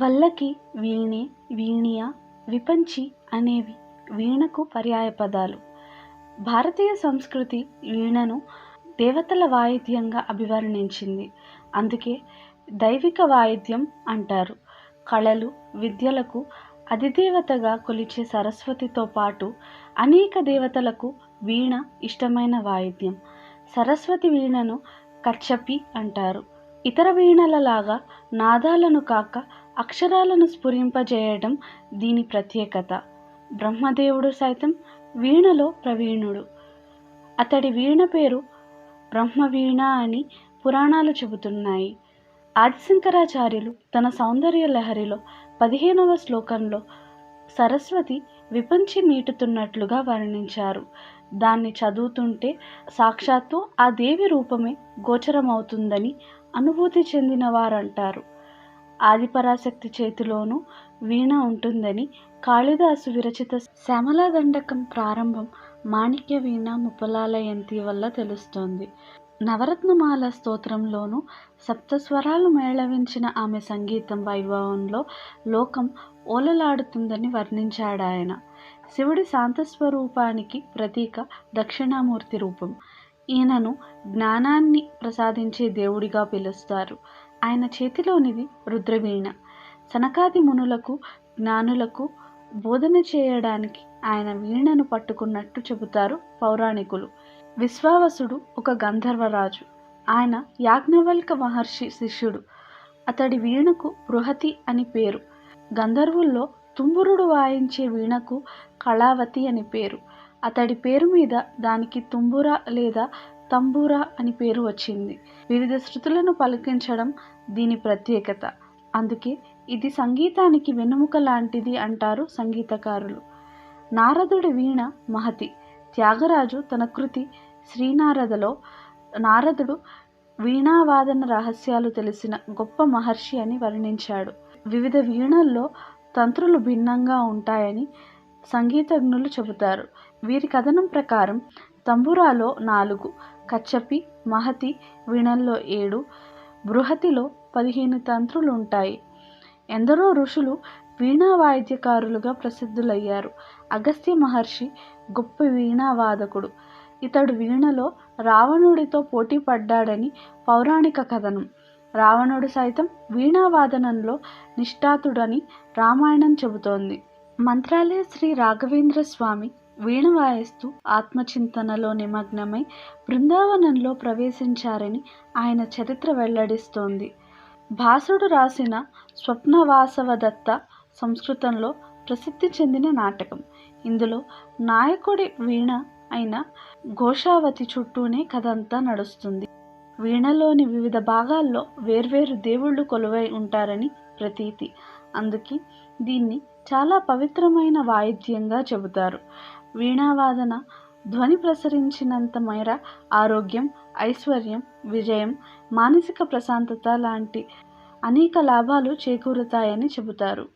వల్లకి వీణే వీణియ విపంచి అనేవి వీణకు పర్యాయపదాలు భారతీయ సంస్కృతి వీణను దేవతల వాయిద్యంగా అభివర్ణించింది. అందుకే దైవిక వాయిద్యం అంటారు. కళలు విద్యలకు అధిదేవతగా కొలిచే సరస్వతితో పాటు అనేక దేవతలకు వీణ ఇష్టమైన వాయిద్యం. సరస్వతి వీణను కచ్చపి అంటారు. ఇతర వీణలలాగా నాదాలను కాక అక్షరాలను స్ఫురింపజేయడం దీని ప్రత్యేకత. బ్రహ్మదేవుడు సైతం వీణలో ప్రవీణుడు. అతడి వీణ పేరు బ్రహ్మవీణ అని పురాణాలు చెబుతున్నాయి. ఆదిశంకరాచార్యులు తన సౌందర్య లహరిలో పదిహేనవ శ్లోకంలో సరస్వతి విపంచి మీటుతున్నట్లుగా వర్ణించారు. దాన్ని చదువుతుంటే సాక్షాత్తు ఆ దేవి రూపమే గోచరమవుతుందని అనుభూతి చెందిన వారంటారు ఆదిపరాశక్తి చేతిలోనూ వీణ ఉంటుందని కాళిదాసు విరచిత శ్యామలా దండకం ప్రారంభం మాణిక్య వీణ ముపలాలయంతి వల్ల తెలుస్తోంది. నవరత్నమాల స్తోత్రంలోనూ సప్తస్వరాలు మేళవించిన ఆమె సంగీతం వైభవంలో లోకం ఓలలాడుతుందని వర్ణించాడాయన. శివుడి శాంతస్వరూపానికి ప్రతీక దక్షిణామూర్తి రూపం. ఈయనను జ్ఞానాన్ని ప్రసాదించే దేవుడిగా పిలుస్తారు. ఆయన చేతిలోనిది రుద్రవీణ. సనకాది మునులకు జ్ఞానులకు బోధన చేయడానికి ఆయన వీణను పట్టుకున్నట్టు చెబుతారు పౌరాణికులు. విశ్వావసుడు ఒక గంధర్వరాజు. ఆయన యాజ్ఞవల్క మహర్షి శిష్యుడు. అతడి వీణకు బృహతి అని పేరు. గంధర్వుల్లో తుంబురుడు వాయించే వీణకు కళావతి అని పేరు. అతడి పేరు మీద దానికి తుంబుర లేదా తంబూరా అని పేరు వచ్చింది. వివిధ శృతులను పలికించడం దీని ప్రత్యేకత. అందుకే ఇది సంగీతానికి వెన్నెముక లాంటిది అంటారు సంగీతకారులు. నారదుడి వీణ మహతి. త్యాగరాజు తన కృతి శ్రీనారదలో నారదుడు వీణావాదన రహస్యాలు తెలిసిన గొప్ప మహర్షి అని వర్ణించాడు. వివిధ వీణల్లో తంత్రులు భిన్నంగా ఉంటాయని సంగీతజ్ఞులు చెబుతారు. వీరి కథనం ప్రకారం తంబురాలో నాలుగు కచ్చపి మహతి వీణల్లో ఏడు బృహతిలో పదిహేను తంత్రులు ఉంటాయి ఎందరో ఋషులు వీణా వాయిద్యకారులుగా ప్రసిద్ధులయ్యారు. అగస్త్య మహర్షి గొప్ప వీణావాదకుడు. ఇతడు వీణలో రావణుడితో పోటీ పడ్డాడని పౌరాణిక కథనం. రావణుడు సైతం వీణావాదనంలో నిష్ఠాతుడని రామాయణం చెబుతోంది. మంత్రాలయ శ్రీ రాఘవేంద్ర స్వామి వీణ వాయిస్తూ ఆత్మచింతనలో నిమగ్నమై బృందావనంలో ప్రవేశించారని ఆయన చరిత్ర వెల్లడిస్తోంది. భాసుడు రాసిన స్వప్నవాసవదత్త సంస్కృతంలో ప్రసిద్ధి చెందిన నాటకం. ఇందులో నాయకుడి వీణ అయిన ఘోషావతి చుట్టూనే కథంతా నడుస్తుంది. వీణలోని వివిధ భాగాల్లో వేర్వేరు దేవుళ్ళు కొలువై ఉంటారని ప్రతీతి. అందుకే దీన్ని చాలా పవిత్రమైన వాయిద్యంగా చెబుతారు. వీణావాదన ధ్వని ప్రసరించినంత మేర ఆరోగ్యం ఐశ్వర్యం విజయం మానసిక ప్రశాంతత లాంటి అనేక లాభాలు చేకూరుతాయని చెబుతారు.